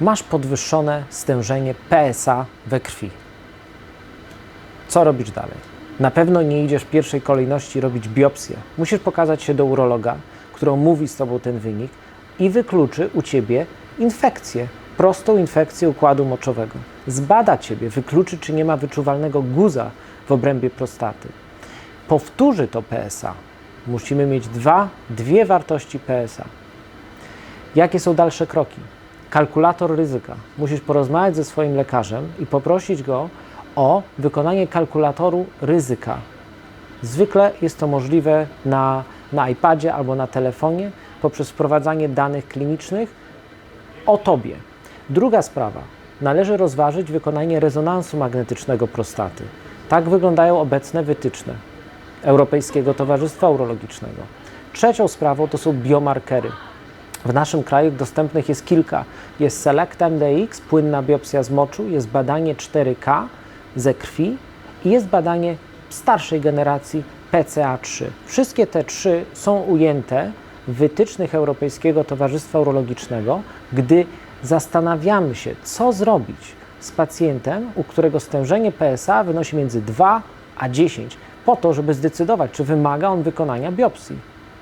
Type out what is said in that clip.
masz podwyższone stężenie PSA we krwi. Co robisz dalej? Na pewno nie idziesz w pierwszej kolejności robić biopsję. Musisz pokazać się do urologa, który omówi z tobą ten wynik i wykluczy u ciebie infekcję, prostą infekcję układu moczowego. Zbada ciebie, wykluczy, czy nie ma wyczuwalnego guza w obrębie prostaty. Powtórzy to PSA. Musimy mieć dwa, dwie wartości PSA. Jakie są dalsze kroki? Kalkulator ryzyka. Musisz porozmawiać ze swoim lekarzem i poprosić go o wykonanie kalkulatoru ryzyka. Zwykle jest to możliwe na, na iPadzie albo na telefonie poprzez wprowadzanie danych klinicznych o tobie. Druga sprawa. Należy rozważyć wykonanie rezonansu magnetycznego prostaty. Tak wyglądają obecne wytyczne Europejskiego Towarzystwa Urologicznego. Trzecią sprawą to są biomarkery. W naszym kraju dostępnych jest kilka. Jest Select MDX, płynna biopsja z moczu, jest badanie 4K ze krwi i jest badanie starszej generacji PCA3. Wszystkie te trzy są ujęte w wytycznych Europejskiego Towarzystwa Urologicznego, gdy zastanawiamy się, co zrobić z pacjentem, u którego stężenie PSA wynosi między 2 a 10, po to, żeby zdecydować, czy wymaga on wykonania biopsji.